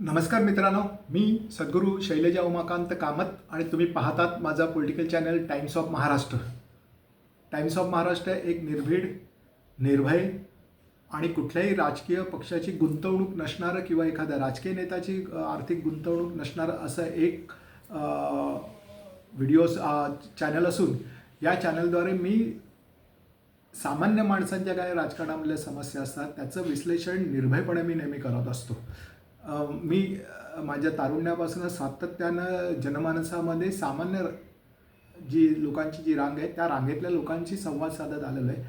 नमस्कार मित्रांनो मी सद्गुरू शैलजा उमाकांत कामत आणि तुम्ही पाहतात माझा political channel Times of Maharashtra Times of Maharashtra एक निर्भीड निर्भय आणि कुठल्याही राजकीय पक्षाची गुंतवणूक नसणारं किंवा एखाद्या राजकीय नेत्याची आर्थिक गुंतवणूक नसणारं असं एक व्हिडिओज चॅनल असून या चॅनलद्वारे मी सामान्य माणसांच्या काय राजकारणामधल्या समस्या असतात त्याचं विश्लेषण निर्भयपणे मी नेहमी करत असतो. मी माझ्या तारुण्यापासून सातत्यानं जनमानसामध्ये सामान्य र- जी लोकांची जी रांग आहे त्या रांगेतल्या लोकांशी संवाद साधत आलेलो आहे.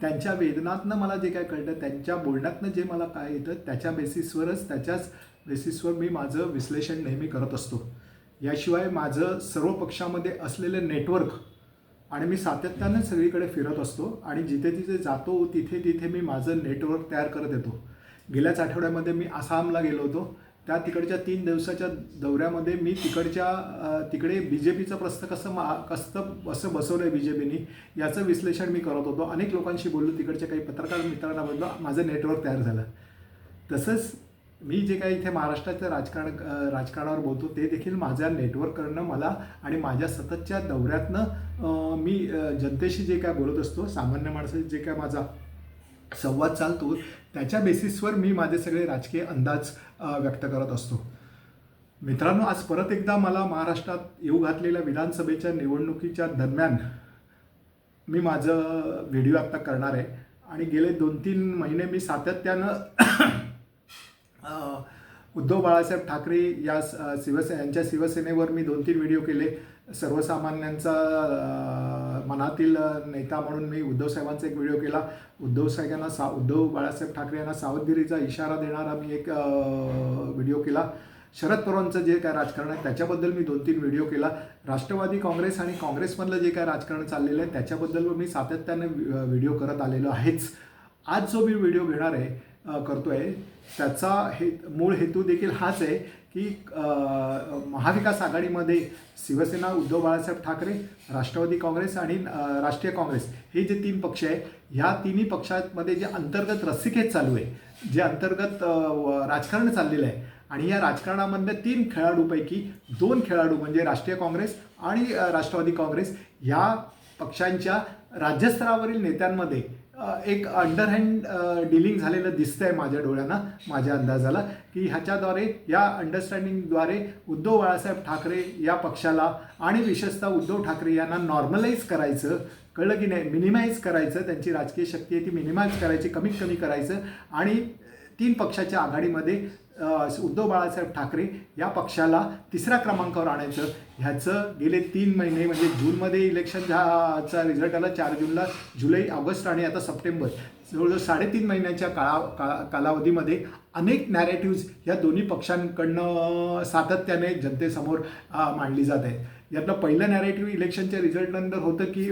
त्यांच्या वेदनातनं मला जे काय कळतं त्यांच्या बोलण्यातनं जे मला काय येतं त्याच्या बेसिसवरच त्याच्याच बेसिसवर मी माझं विश्लेषण नेहमी करत असतो. याशिवाय माझं सर्व पक्षामध्ये असलेलं नेटवर्क आणि मी सातत्यानं सगळीकडे फिरत असतो आणि जिथे जिथे जातो तिथे तिथे मी माझं नेटवर्क तयार करत येतो. गेल्याच आठवड्यामध्ये मी आसामला गेलो होतो. त्या तिकडच्या तीन दिवसाच्या दौऱ्यामध्ये मी तिकडच्या तिकडे बी जे पीचं प्रस्थ कसं मा कसं कसं बसवलं आहे बी जे पीनी याचं विश्लेषण मी करत होतो. अनेक लोकांशी बोललो तिकडच्या काही पत्रकार मित्रांना बोललो माझं नेटवर्क तयार झालं. तसंच मी जे काही इथे महाराष्ट्राचं राजकारण राजकारणावर बोलतो ते देखील माझ्या नेटवर्ककडनं मला आणि माझ्या सततच्या दौऱ्यातनं मी जनतेशी जे काय बोलत असतो सामान्य माणसाशी जे काय माझा संवाद चालतो. त्याच्या बेसिसवर मी माझे सगळे राजकीय अंदाज व्यक्त करत असतो. मित्रांनो आज परत एकदा मला महाराष्ट्रात येऊ घातलेल्या विधानसभेच्या निवडणुकीच्या दरम्यान मी माझं व्हिडिओ आत्ता करणार आहे. आणि गेले दोन तीन महिने मी सातत्यानं उद्धव बाळासाहेब ठाकरे या स- शिवसे यांच्या शिवसेनेवर मी दोन तीन व्हिडिओ केले. सर्वसामान्यांचा मनातील नेता म्हणून मी उद्धव साहेबांचा एक व्हिडिओ केला. उद्धव साहेबांना सा उद्धव बाळासाहेब ठाकरे यांना सावधगिरीचा इशारा देणारा मी एक व्हिडिओ केला. शरद पवारांचं जे काय राजकारण आहे त्याच्याबद्दल मी दोन तीन व्हिडिओ केला. राष्ट्रवादी काँग्रेस आणि काँग्रेसमधलं जे काय राजकारण चाललेलं आहे त्याच्याबद्दल मी सातत्याने व्हिडिओ करत आलेलो आहेच. आज जो मी व्हिडिओ घेणार आहे करतो आहे त्याचा हे मूळ हेतू देखील हाच आहे की महाविकास आघाडीमध्ये शिवसेना उद्धव बाळासाहेब ठाकरे राष्ट्रवादी काँग्रेस आणि राष्ट्रीय काँग्रेस हे जे तीन पक्ष आहे ह्या तिन्ही पक्षांमध्ये जे अंतर्गत रस्सीखेच चालू आहे जे अंतर्गत राजकारण चाललेलं आहे आणि या राजकारणामधल्या तीन खेळाडूपैकी दोन खेळाडू म्हणजे राष्ट्रीय काँग्रेस आणि राष्ट्रवादी काँग्रेस या पक्षांच्या राज्यस्तरावरील नेत्यांमध्ये एक अंडरहँड डिलिंग झालेलं दिसतंय माझ्या डोळ्यांना माझ्या अंदाजाला की ह्याच्याद्वारे या अंडरस्टँडिंगद्वारे उद्धव बाळासाहेब ठाकरे या पक्षाला आणि विशेषतः उद्धव ठाकरे यांना नॉर्मलाइज करायचं कळलं की नाही मिनिमाइज करायचं त्यांची राजकीय शक्ती आहे ती मिनिमाइज करायची कमीत कमी करायचं आणि तीन पक्षाच्या आघाडीमध्ये उद्धव बाळासाहेब ठाकरे या पक्षाला तिसऱ्या क्रमांकावर आणायचं. ह्याचं गेले तीन महिने म्हणजे जूनमध्ये इलेक्शन चा रिझल्ट आला चार जूनला जुलै ऑगस्ट आणि आता सप्टेंबर. जवळजवळ साडेतीन महिन्याच्या काळा का कालावधीमध्ये अनेक नॅरेटिव्ज या दोन्ही पक्षांकडनं सातत्याने जनतेसमोर मांडली जात आहेत. यातलं पहिलं नॅरेटिव्ह इलेक्शनच्या रिझल्टनंतर होतं की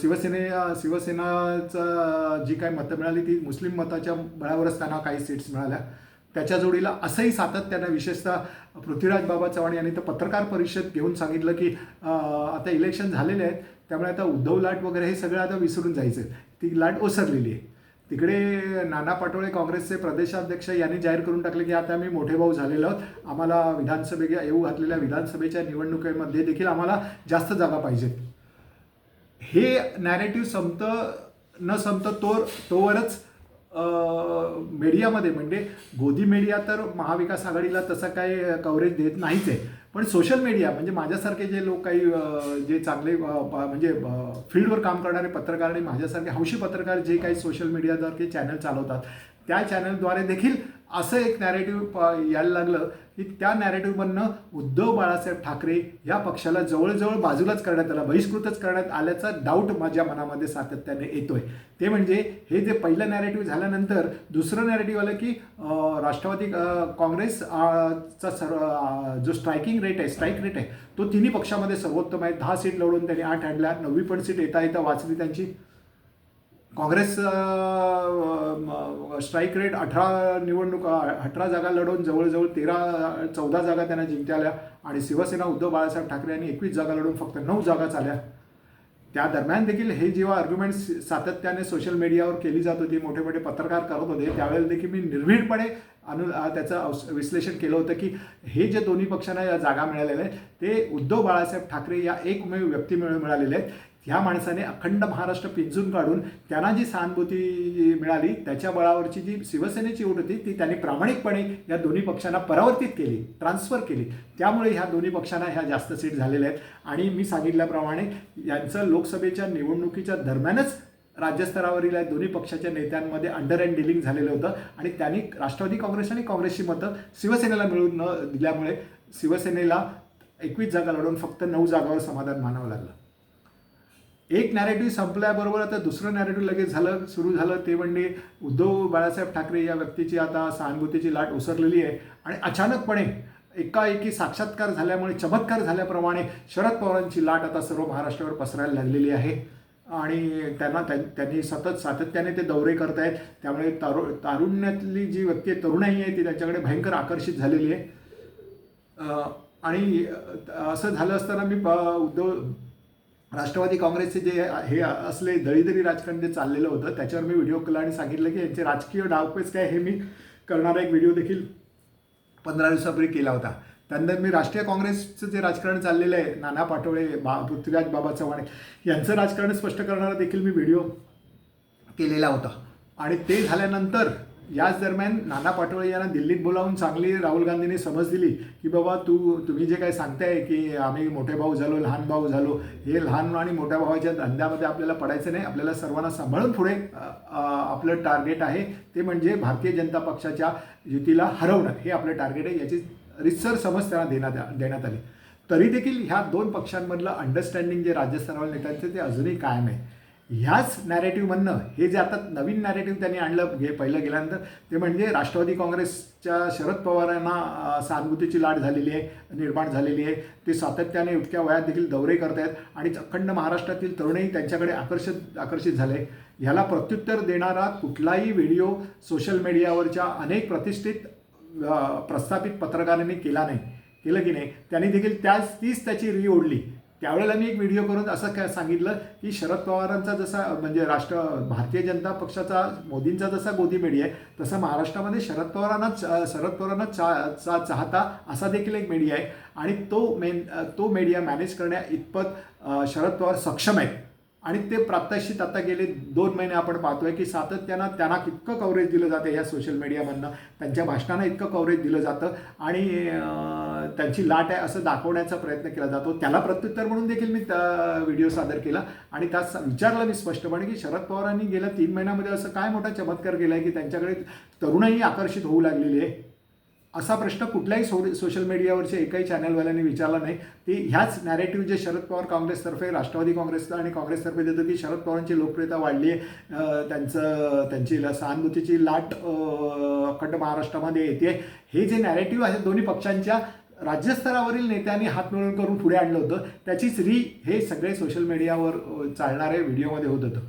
शिवसेने शिवसेनाचं जी काही मतं मिळाली ती मुस्लिम मताच्या बळावरच त्यांना काही सीट्स मिळाल्या. त्याच्या जोडीला असंही सातत्यानं विशेषतः पृथ्वीराज बाबा चव्हाण यांनी तर पत्रकार परिषद घेऊन सांगितलं की आता इलेक्शन झालेले आहेत त्यामुळे आता उद्धव लाट वगैरे हे सगळं आता विसरून जायचं ती लाट ओसरलेली आहे. तिकडे नाना पाटोळे काँग्रेसचे प्रदेशाध्यक्ष यांनी जाहीर करून टाकले की आता आम्ही मोठे भाऊ झालेलो आहोत. आम्हाला विधानसभे येऊ घातलेल्या विधानसभेच्या निवडणुकीमध्ये देखील आम्हाला जास्त जागा पाहिजेत. हे नॅरेटिव्ह संपतं न संपतं तो तोवरच मीडियामध्ये म्हणजे गोदी मीडिया तर महाविकास आघाडीला तसं काही कव्हरेज देत नाहीच आहे. पण सोशल मीडिया म्हणजे माझ्यासारखे जे लोक काही जे चांगले म्हणजे फील्डवर काम करणारे पत्रकार आणि माझ्यासारखे हौशी पत्रकार जे काही सोशल मीडियाद्वारे चॅनल चालवतात त्या चॅनलद्वारे देखील असं एक नॅरेटिव्ह यायला लागलं की त्या नॅरेटिव्हमधनं उद्धव बाळासाहेब ठाकरे या पक्षाला जवळजवळ बाजूलाच करण्यात आला बहिष्कृतच करण्यात आल्याचा डाऊट माझ्या मनामध्ये सातत्याने येतोय. ते म्हणजे हे जे पहिलं नॅरेटिव्ह झाल्यानंतर दुसरं नॅरेटिव्ह आलं की राष्ट्रवादी काँग्रेस चा सर्व जो स्ट्रायकिंग रेट आहे स्ट्राईक रेट आहे तो तिन्ही पक्षामध्ये सर्वोत्तम आहे. दहा सीट लढवून त्यांनी आठ आणल्या नववी पण सीट येता येता वाचली त्यांची. काँग्रेस स्ट्राईक रेट अठरा निवडणुका अठरा जागा लढवून जवळजवळ तेरा चौदा जागा त्यांना जिंकल्या आणि शिवसेना उद्धव बाळासाहेब ठाकरे यांनी एकवीस जागा लढवून फक्त नऊ जागा चालल्या त्या दरम्यान देखील हे जेव्हा आर्ग्युमेंट्स सातत्याने सोशल मीडियावर केली जात होती मोठे मोठे पत्रकार करत होते त्यावेळेला देखील मी निर्भीडपणे अनु त्याचं अवस- विश्लेषण केलं होतं की हे जे दोन्ही पक्षांना या जागा मिळालेल्या आहेत ते उद्धव बाळासाहेब ठाकरे या एकमेव व्यक्तीमुळे मिळालेले आहेत. ह्या माणसाने अखंड महाराष्ट्र पिंजून काढून त्यांना जी सहानुभूती मिळाली त्याच्या बळावरची जी शिवसेनेची ओढ होती ती त्यांनी प्रामाणिकपणे या दोन्ही पक्षांना परावर्तित केली ट्रान्सफर केली. त्यामुळे ह्या दोन्ही पक्षांना ह्या जास्त सीट झालेल्या आहेत. आणि मी सांगितल्याप्रमाणे यांचं लोकसभेच्या निवडणुकीच्या दरम्यानच राज्यस्तरावरील या दोन्ही पक्षाच्या नेत्यांमध्ये अंडर अँड डिलिंग झालेलं होतं. आणि त्यांनी राष्ट्रवादी काँग्रेस आणि काँग्रेसची मतं शिवसेनेला मिळून न दिल्यामुळे शिवसेनेला एकवीस जागा लढवून फक्त नऊ जागावर समाधान मानावं लागलं. एक नॅरेटिव्ह संपल्याबरोबर आता दुसरं नॅरेटिव्ह लगेच झालं सुरू झालं. ते म्हणजे उद्धव बाळासाहेब ठाकरे या व्यक्तीची आता सहानुभूतीची लाट उसरलेली आहे. आणि अचानकपणे एकाएकी साक्षात्कार झाल्यामुळे चमत्कार झाल्याप्रमाणे शरद पवारांची लाट आता सर्व महाराष्ट्रावर पसरायला लागलेली आहे. आणि त्यांना त्यांनी सतत सातत्याने ते दौरे करत आहेत त्यामुळे तारु तारुण्यातली जी व्यक्ती तरुणाई आहे ती त्यांच्याकडे भयंकर आकर्षित झालेली आहे. आणि असं झालं असताना मी प- उद्धव राष्ट्रवादी काँग्रेसचे जे हे असले दळीदरी राजकारण जे चाललेलं होतं त्याच्यावर मी व्हिडिओ केला आणि सांगितलं की यांचे राजकीय डावपेच काय हे मी करणारा एक व्हिडिओ देखील पंधरा दिवसापूर्वी केला होता. त्यानंतर मी राष्ट्रीय काँग्रेसचं जे राजकारण चाललेलं आहे नाना पाटोळे बा पृथ्वीराज बाबा चव्हाण यांचं राजकारण स्पष्ट करणारा देखील मी व्हिडिओ केलेला होता. आणि ते झाल्यानंतर याच दरम्यान नाना पाटोळे यांना दिल्लीत बोलावून चांगली राहुल गांधींनी समज दिली की बाबा तू तुम्ही जे काही सांगताय की आम्ही मोठे भाऊ झालो लहान भाऊ झालो हे लहान आणि मोठ्या भावाच्या धंद्यामध्ये आपल्याला पडायचं नाही आपल्याला सर्वांना सांभाळून पुढे आपलं टार्गेट आहे. ते म्हणजे भारतीय जनता पक्षाच्या युतीला हरवणं. हे आपलं टार्गेट आहे याची रितसर समज त्यांना देण्यात देण्यात आली. तरी देखील ह्या दोन पक्षांमधलं अंडरस्टँडिंग जे राज्यस्तरावर नेत्यांचे ते अजूनही कायम आहे. ह्याच नॅरेटिव्हमधनं हे जे आता नवीन नॅरेटिव्ह त्यांनी आणलं घे पहिलं गेल्यानंतर ते म्हणजे राष्ट्रवादी काँग्रेसच्या शरद पवारांना अ, सहानुभूतीची लाट झालेली आहे निर्माण झालेली आहे. ते सातत्याने इतक्या वयात देखील दौरे करत आहेत आणि अखंड महाराष्ट्रातील तरुणही त्यांच्याकडे आकर्षित आकर्षित झाले ह्याला प्रत्युत्तर देणारा कुठलाही व्हिडिओ सोशल मीडियावरच्या अनेक प्रतिष्ठित प्रस्थापित पत्रकारांनी केला नाही केलं की नाही. त्यांनी देखील त्याच तीच त्याची री ओढली. त्यावेळेला मी एक व्हिडिओ करून असं काय सांगितलं की शरद पवारांचा जसा म्हणजे राष्ट्र भारतीय जनता पक्षाचा मोदींचा जसा गोदी आहे तसा महाराष्ट्रामध्ये शरद पवारांना शरद पवारांना चा चा चाहता असा देखील एक मीडिया आहे. आणि तो मेन तो मीडिया मॅनेज करण्या इतपत शरद पवार सक्षम आहेत. आणि ते प्रात्यक्षित आता गेले दोन महिने आपण पाहतोय की सातत्यानं त्यांना इतकं कव्हरेज दिलं जातं या सोशल मीडियामधनं त्यांच्या भाषणांना इतकं कव्हरेज दिलं जातं आणि त्यांची लाट आहे असं दाखवण्याचा प्रयत्न केला जातो. त्याला प्रत्युत्तर म्हणून देखील मी व्हिडिओ सादर केला. आणि त्यात विचारलं मी स्पष्टपणे की शरद पवारांनी गेल्या तीन महिन्यामध्ये असं काय मोठा चमत्कार केला आहे की त्यांच्याकडे तरुणही आकर्षित होऊ लागलेली आहे? असा प्रश्न कुठल्याही सो सोशल मीडियावरच्या एकाही चॅनलवाल्यांनी विचारला नाही. ते ह्याच नॅरेटिव्ह जे शरद पवार काँग्रेसतर्फे राष्ट्रवादी काँग्रेसला आणि काँग्रेसतर्फे देतो की शरद पवारांची लोकप्रियता वाढली आहे त्यांचं त्यांची सहानुभूतीची लाट अखंड महाराष्ट्रामध्ये येते हे जे नॅरेटिव्ह आहे दोन्ही पक्षांच्या राज्यस्तरावरील नेत्यांनी हात मिळवून करून पुढे आणलं होतं. त्याचीच री हे सगळे सोशल मीडियावर चालणारे व्हिडिओमध्ये होत होतं.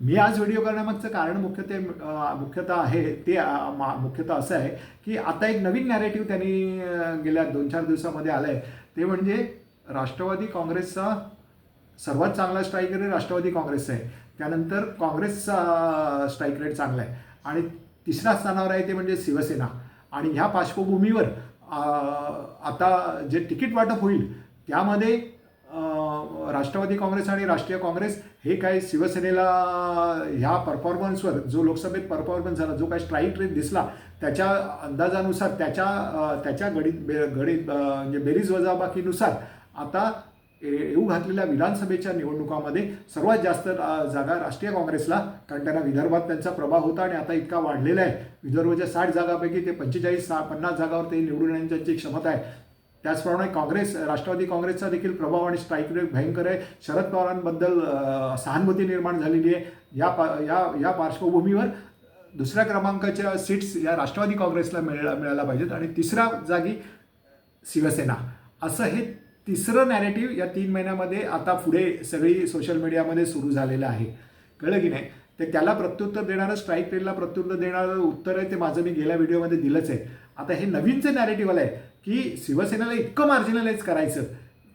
मी आज व्हिडिओ करण्यामागचं कारण मुख्यत्वे मुख्यतः आहे ते मा- मुख्यतः असं आहे की आता एक नवीन नॅरेटिव्ह त्यांनी गेल्या दोन चार दिवसामध्ये आलं आहे ते म्हणजे राष्ट्रवादी काँग्रेसचा सर्वात चांगला स्ट्राईक रेट राष्ट्रवादी काँग्रेसचा आहे. त्यानंतर काँग्रेसचा स्ट्राईक रेट चांगला आहे. आणि तिसऱ्या स्थानावर आहे ते म्हणजे शिवसेना. आणि ह्या पार्श्वभूमीवर आता जे तिकीट वाटप होईल त्यामध्ये राष्ट्रवादी काँग्रेस आणि राष्ट्रीय काँग्रेस हे काय शिवसेनेला ह्या परफॉर्मन्सवर जो लोकसभेत परफॉर्मन्स झाला जो काय स्ट्राईक रेट दिसला त्याच्या अंदाजानुसार त्याच्या त्याच्या गणित बे गडीत म्हणजे बेरीज वजाबाकीनुसार आता येऊ घातलेल्या विधानसभेच्या निवडणुकामध्ये सर्वात जास्त जागा राष्ट्रीय काँग्रेसला कारण त्यांना विदर्भात त्यांचा प्रभाव होता आणि आता इतका वाढलेला आहे. विदर्भाच्या साठ जागापैकी ते पंचेचाळीस सा पन्नास जागावर ते निवडून येण्याची क्षमता आहे. त्याचप्रमाणे काँग्रेस राष्ट्रवादी काँग्रेसचा देखील प्रभाव आणि स्ट्राईक रेट भयंकर आहे. शरद पवारांबद्दल सहानुभूती निर्माण झालेली आहे. या पा या या पार्श्वभूमीवर दुसऱ्या क्रमांकाच्या सीट्स या राष्ट्रवादी काँग्रेसला मिळायला मिळायला पाहिजेत. आणि तिसऱ्या जागी शिवसेना. असं हे तिसरं नॅरेटिव्ह या तीन महिन्यामध्ये आता पुढे सगळी सोशल मीडियामध्ये सुरू झालेलं आहे. कळलं की नाही? ते त्याला प्रत्युत्तर देणारं स्ट्राईक रेटला प्रत्युत्तर देणारं उत्तर आहे ते माझं मी गेल्या व्हिडिओमध्ये दिलंच आहे. आता हे नवीनचं नॅरेटिव्ह आलं आहे की शिवसेनेला इतकं मार्जिनलाइज करायचं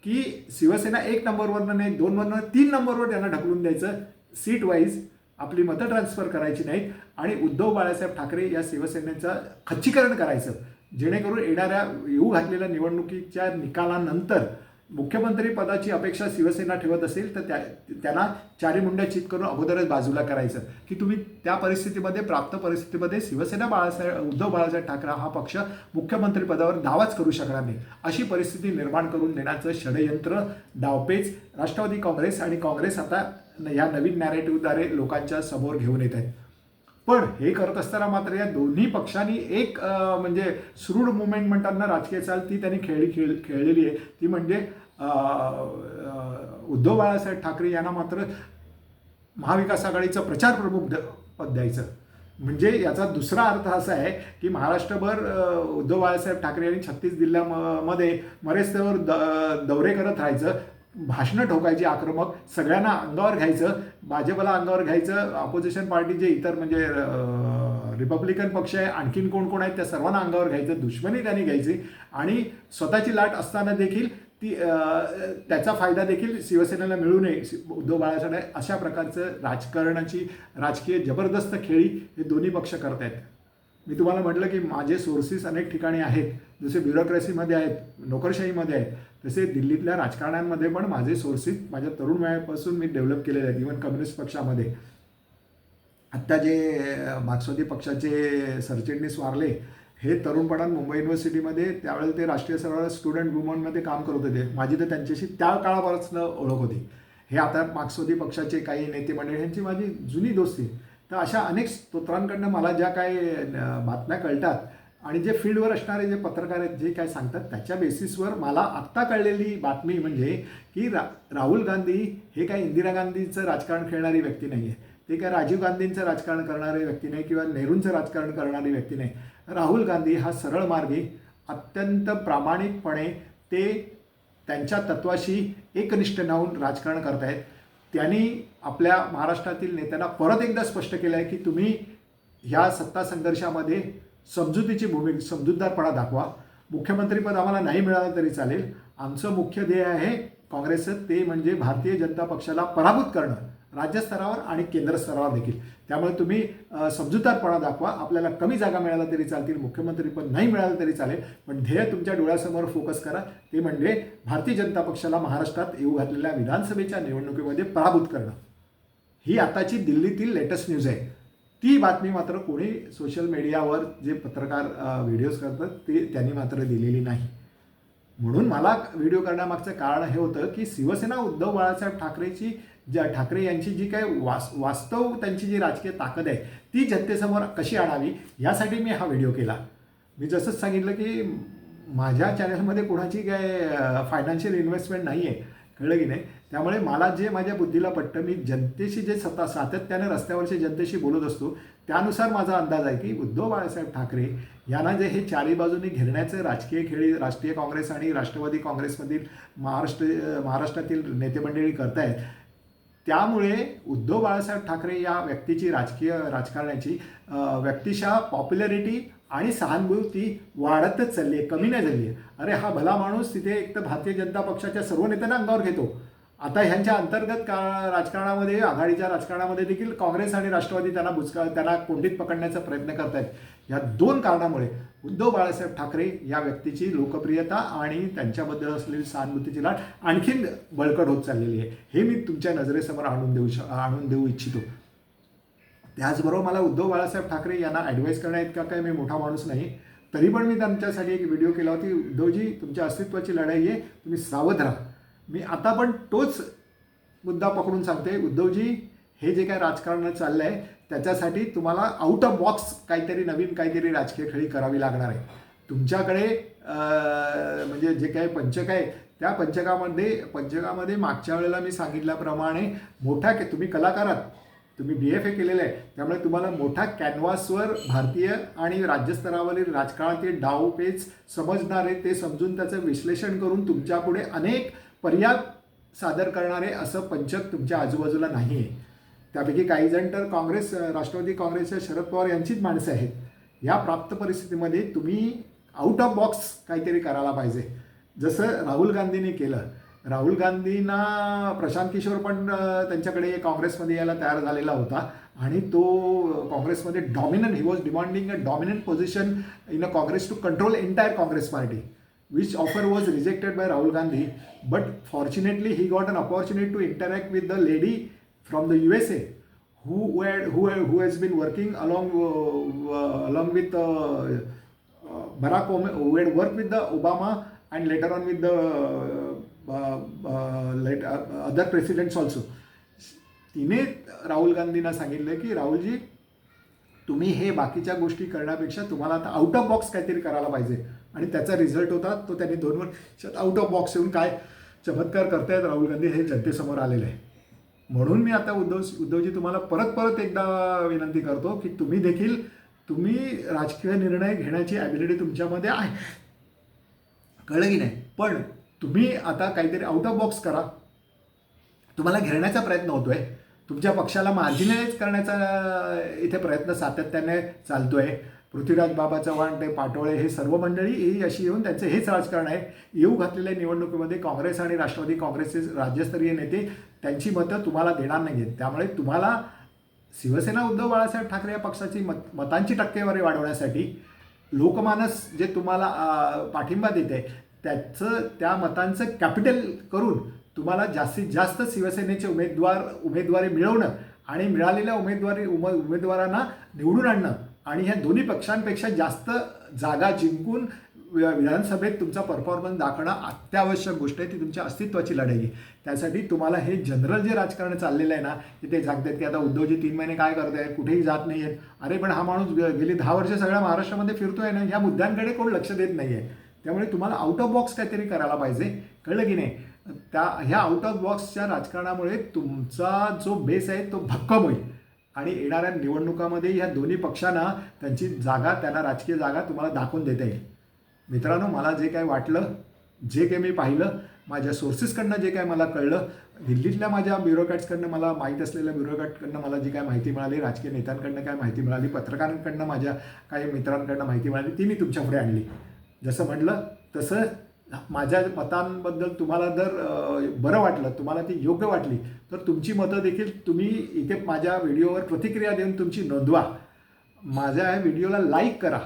की शिवसेना एक नंबरवरनं नाही दोन वरनं तीन नंबरवर त्यांना ढकलून द्यायचं सीट वाईज आपली मतं ट्रान्सफर करायची नाहीत. आणि उद्धव बाळासाहेब ठाकरे या शिवसेनेचं खच्चीकरण करायचं जेणेकरून येणाऱ्या येऊ घातलेल्या निवडणुकीच्या निकालानंतर मुख्यमंत्री पदाची अपेक्षा शिवसेना ठेवत असेल तर त्या त्यांना चारी मुंड्या चित करून अगोदरच बाजूला करायचं. की तुम्ही त्या परिस्थितीमध्ये प्राप्त परिस्थितीमध्ये शिवसेना बाळासाहेब उद्धव बाळासाहेब ठाकरे हा पक्ष मुख्यमंत्री पदावर दावाच करू शकणार नाही. अशी परिस्थिती निर्माण करून देण्याचं षडयंत्र डावपेच राष्ट्रवादी काँग्रेस आणि काँग्रेस आता या नवीन नॅरेटिव्हद्वारे लोकांच्या समोर घेऊन येत आहेत. पण हे करत असताना मात्र या दोन्ही पक्षांनी एक म्हणजे सुरूढ मुवमेंट म्हणतात ना राजकीय चाल ती त्यांनी खेळली खेळ खेळलेली आहे. ती म्हणजे उद्धव बाळासाहेब ठाकरे यांना मात्र महाविकास आघाडीचं प्रचार प्रमुख द पद द्यायचं. म्हणजे याचा दुसरा अर्थ असा आहे की महाराष्ट्रभर उद्धव बाळासाहेब ठाकरे यांनी छत्तीस जिल्ह्यामध्ये मरेस्तवर द दौरे करत राहायचं. भाषणं ठोकायची आक्रमक सगळ्यांना अंगावर घ्यायचं भाजपला अंगावर घ्यायचं ऑपोजिशन पार्टीचे इतर म्हणजे रिपब्लिकन पक्ष आहे आणखीन कोण कोण आहेत त्या सर्वांना अंगावर घ्यायचं दुश्मनी त्यांनी घ्यायची आणि स्वतःची लाट असताना देखील ती त्याचा फायदा देखील शिवसेनेला मिळू नये. शि- उद्धव बाळासाहेब अशा प्रकारचं राजकारणाची राजकीय जबरदस्त खेळी हे दोन्ही पक्ष करत आहेत. मी तुम्हाला म्हटलं की माझे सोर्सेस अनेक ठिकाणी आहेत. जसे ब्युरोक्रेसीमध्ये आहेत नोकरशाहीमध्ये आहेत. तसे दिल्लीतल्या राजकारण्यांमध्ये पण माझे सोर्सेस माझ्या तरुण वयापासून मी डेव्हलप केलेले आहेत इव्हन कम्युनिस्ट पक्षामध्ये. आत्ता जे मार्क्सवादी पक्षाचे सरचिटणीस वारले हे तरुणपणात मुंबई युनिव्हर्सिटीमध्ये त्यावेळेला ते राष्ट्रीय सरळ स्टुडंट वुमनमध्ये काम करत होते. माझी तर त्यांच्याशी त्या काळापासून ओळख होती. हे आता मार्क्सवादी पक्षाचे काही नेते मंडळी ह्यांची माझी जुनी दोस्ती. तर अशा अनेक स्तोत्रांकडनं मला ज्या काही बातम्या कळतात आणि जे फील्डवर असणारे जे पत्रकार आहेत जे काय सांगतात त्याच्या बेसिसवर मला आत्ता कळलेली बातमी म्हणजे की रा राहुल गांधी हे काय इंदिरा गांधीचं राजकारण खेळणारी व्यक्ती नाही आहे ते काय राजीव गांधींचं राजकारण करणारी व्यक्ती नाही किंवा नेहरूंचं राजकारण करणारी व्यक्ती नाही. राहुल गांधी हा सरळ मार्गी अत्यंत प्रामाणिकपणे ते त्यांच्या तत्वाशी एकनिष्ठ राहून राजकारण करतायत. त्यांनी आपल्या महाराष्ट्रातील नेत्यांना परत एकदा स्पष्ट केलं आहे की तुम्ही ह्या सत्ता संघर्षामध्ये समजुतीची भूमिका समजूतदारपणा दाखवा. मुख्यमंत्रीपद आम्हाला नाही मिळालं तरी चालेल. आमचं मुख्य ध्येय आहे काँग्रेसचं. ते म्हणजे भारतीय जनता पक्षाला पराभूत करणं. राज्यस्तरावर आणि केंद्र स्तरावर देखील. त्यामुळे तुम्ही समजूतदारपणा दाखवा. आपल्याला कमी जागा मिळाल्या तरी चालतील. मुख्यमंत्रीपद नाही मिळालं तरी चालेल. पण ध्येय तुमच्या डोळ्यासमोर फोकस करा. ते म्हणजे भारतीय जनता पक्षाला महाराष्ट्रात येऊ घातलेल्या विधानसभेच्या निवडणुकीमध्ये पराभूत करणं. ही आताची दिल्लीतील लेटेस्ट न्यूज आहे. ती बातमी मात्र कोणी सोशल मीडियावर जे पत्रकार व्हिडिओज करतात ते त्यांनी मात्र दिलेली नाही. म्हणून मला व्हिडिओ करण्यामागचं कारण हे होतं की शिवसेना उद्धव बाळासाहेब ठाकरेची ज्या ठाकरे यांची जी काय वास वास्तव त्यांची जी राजकीय ताकद आहे ती जनतेसमोर कशी आणावी यासाठी मी हा व्हिडिओ केला. मी जसंच सांगितलं की माझ्या चॅनलमध्ये कोणाची काय फायनान्शियल इन्व्हेस्टमेंट नाही आहे कळलं की नाही त्यामुळे मला जे माझ्या बुद्धीला पटतं मी जनतेशी जे सता सातत्याने रस्त्यावरच्या जनतेशी बोलत असतो त्यानुसार माझा अंदाज आहे की उद्धव बाळासाहेब ठाकरे यांना जे हे चारी बाजूने घेरण्याचे राजकीय खेळी राष्ट्रीय काँग्रेस आणि राष्ट्रवादी काँग्रेसमधील महाराष्ट्र महाराष्ट्रातील नेतेमंडळी करतायत. त्यामुळे उद्धव बाळासाहेब ठाकरे या व्यक्तीची राजकीय राजकारणाची व्यक्तिशा व्यक्तिशः पॉप्युलॅरिटी आणि सहानुभूती वाढतच चालली आहे कमी नाही झाली आहे. अरे हा भला माणूस तिथे एक तर भारतीय जनता पक्षाच्या सर्व नेत्यांना अंगावर घेतो. आता ह्यांच्या अंतर्गत का राजकारणामध्ये आघाडीच्या राजकारणामध्ये देखील काँग्रेस आणि राष्ट्रवादी त्यांना बुचका त्यांना कोंडीत पकडण्याचा प्रयत्न करतायत. या दोन कारणामुळे उद्धव बाळासाहेब ठाकरे या व्यक्तीची लोकप्रियता आणि त्यांच्याबद्दल असलेली सहानुभूतीची लाट आणखीन बळकट होत चाललेली आहे. हे मी तुमच्या नजरेसमोर आणून देऊ श आणून देऊ इच्छितो. त्याचबरोबर मला उद्धव बाळासाहेब ठाकरे यांना ॲडवाईस करण्या इतका काही मी मोठा माणूस नाही तरी पण मी त्यांच्यासाठी एक व्हिडिओ केला होती. उद्धवजी तुमच्या अस्तित्वाची लढाई आहे. तुम्ही सावध राहा. मी आता पण तोच मुद्दा पकडून सांगते. उद्धवजी हे जे काय राजकारण चाललं आहे त्याच्यासाठी तुम्हाला आउट ऑफ बॉक्स काहीतरी नवीन काहीतरी राजकीय खेळी करावी लागणार आहे. तुमच्याकडे म्हणजे जे काय पंचक आहे त्या पंचकामध्ये पंचकामध्ये मागच्या वेळेला मी सांगितल्याप्रमाणे मोठ्या के तुम्ही कलाकार आहात. तुम्ही बी एफ ए केलेलं आहे. त्यामुळे तुम्हाला मोठ्या कॅनव्हासवर भारतीय आणि राज्यस्तरावरील राजकारणातील डावपेच समजणारे ते समजून त्याचं विश्लेषण करून तुमच्यापुढे अनेक पर्याय सादर करणारे असं पंचक तुमच्या आजूबाजूला नाही आहे त्यापैकी काही जण तर काँग्रेस राष्ट्रवादी काँग्रेसच्या शरद पवार यांचीच माणसं आहेत. या प्राप्त परिस्थितीमध्ये तुम्ही आउट ऑफ बॉक्स काहीतरी करायला पाहिजे. जसं राहुल गांधींनी केलं. राहुल गांधींना प्रशांत किशोर पण त्यांच्याकडे काँग्रेसमध्ये यायला तयार झालेला होता. आणि तो काँग्रेसमध्ये dominant he was demanding a dominant position in a Congress to control entire Congress party which offer was rejected by Rahul Gandhi. But fortunately, he got an opportunity to interact with the lady from the USA who had, who, who has been working along uh, uh, along with uh, uh, Barack Obama, who had worked with the Obama and later on with the uh, uh, let, uh, other presidents also. तिने राहुल गांधींना सांगितलं की राहुलजी तुम्ही हे बाकीच्या गोष्टी करण्यापेक्षा तुम्हाला आता आउट ऑफ बॉक्स काहीतरी करायला पाहिजे आणि त्याचा रिझल्ट होता तो त्यांनी दोन वर्षात आउट ऑफ बॉक्स येऊन काय चमत्कार करतायत राहुल गांधी हे जनतेसमोर आलेले आहे. म्हणून मी आता उद्धव उद्धवजी तुम्हाला परत परत एकदा विनंती करतो की तुम्ही देखील तुम्ही राजकीय निर्णय घेण्याची ॲबिलिटी तुमच्यामध्ये आहे. कळलं की नाही? पण तुम्ही आता काहीतरी आउट ऑफ बॉक्स करा. तुम्हाला घेण्याचा प्रयत्न होतोय. तुमच्या पक्षाला मार्जिनलाइज करण्याचा इथे प्रयत्न सातत्याने चालतोय. पृथ्वीराज बाबा चव्हाण ते पाटोळे हे सर्व मंडळी ही अशी येऊन त्यांचं हेच राजकारण आहे. येऊ घातलेल्या निवडणुकीमध्ये काँग्रेस आणि राष्ट्रवादी काँग्रेसचे राज्यस्तरीय नेते त्यांची मतं तुम्हाला देणार नाही आहेत त्यामुळे तुम्हाला शिवसेना उद्धव बाळासाहेब ठाकरे या पक्षाची मत मतांची टक्केवारी वाढवण्यासाठी लोकमानस जे तुम्हाला पाठिंबा देते त्याचं त्या मतांचं कॅपिटल करून तुम्हाला जास्तीत जास्त शिवसेनेचे उमेदवार उमेदवारी मिळवणं आणि मिळालेल्या उमेदवारी उम उमेदवारांना निवडून आणणं आणि ह्या दोन्ही पक्षांपेक्षा जास्त जागा जिंकून विधानसभेत तुमचा परफॉर्मन्स दाखवणं अत्यावश्यक गोष्ट आहे. ती तुमच्या अस्तित्वाची लढाई आहे. त्यासाठी तुम्हाला हे जनरल जे राजकारण चाललेलं आहे ना की ते सांगतात की आता उद्धवजी तीन महिने काय करत आहे कुठेही जात नाही आहेत. अरे पण हा माणूस गेली दहा वर्ष सगळ्या महाराष्ट्रामध्ये फिरतोय ना ह्या मुद्द्यांकडे कोण लक्ष देत नाही आहे त्यामुळे तुम्हाला आउट ऑफ बॉक्स काहीतरी करायला पाहिजे. कळलं की नाही? त्या ह्या आउट ऑफ बॉक्सच्या राजकारणामुळे तुमचा जो बेस आहे तो भक्कम होईल. आणि येणाऱ्या निवडणुकामध्ये ह्या दोन्ही पक्षांना त्यांची जागा त्यांना राजकीय जागा तुम्हाला दाखवून देता येईल. मित्रांनो मला जे काय वाटलं जे काही मी पाहिलं माझ्या सोर्सेसकडनं जे काय मला कळलं दिल्लीतल्या माझ्या ब्युरोक्रॅट्सकडनं मला माहीत असलेल्या ब्युरोक्रॅटकडनं मला जी काय माहिती मिळाली राजकीय नेत्यांकडनं काय माहिती मिळाली पत्रकारांकडनं माझ्या काही मित्रांकडनं माहिती मिळाली ती मी तुमच्यापुढे आणली. जसं म्हटलं तसं माझ्या मतांबद्दल तुम्हाला जर बरं वाटलं तुम्हाला ती योग्य वाटली तर तुमची मतं देखील तुम्ही इथे माझ्या व्हिडिओवर प्रतिक्रिया देऊन तुमची नोंदवा. माझ्या या व्हिडिओला लाईक करा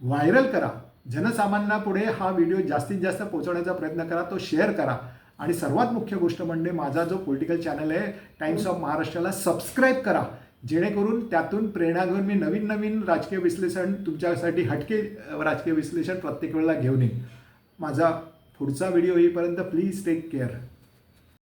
व्हायरल करा. जनसामान्यापुढे हा व्हिडिओ जास्तीत जास्त पोहोचवण्याचा प्रयत्न करा तो शेअर करा. आणि सर्वात मुख्य गोष्ट म्हणजे माझा जो पॉलिटिकल चॅनल आहे टाइम्स ऑफ महाराष्ट्राला सबस्क्राईब करा. जेणेकरून त्यातून प्रेरणा घेऊन मी नवीन नवीन राजकीय विश्लेषण तुमच्यासाठी हटके राजकीय विश्लेषण प्रत्येक वेळेला घेऊन येईन. माझा पुढचा व्हिडिओ येईपर्यंत प्लीज टेक केअर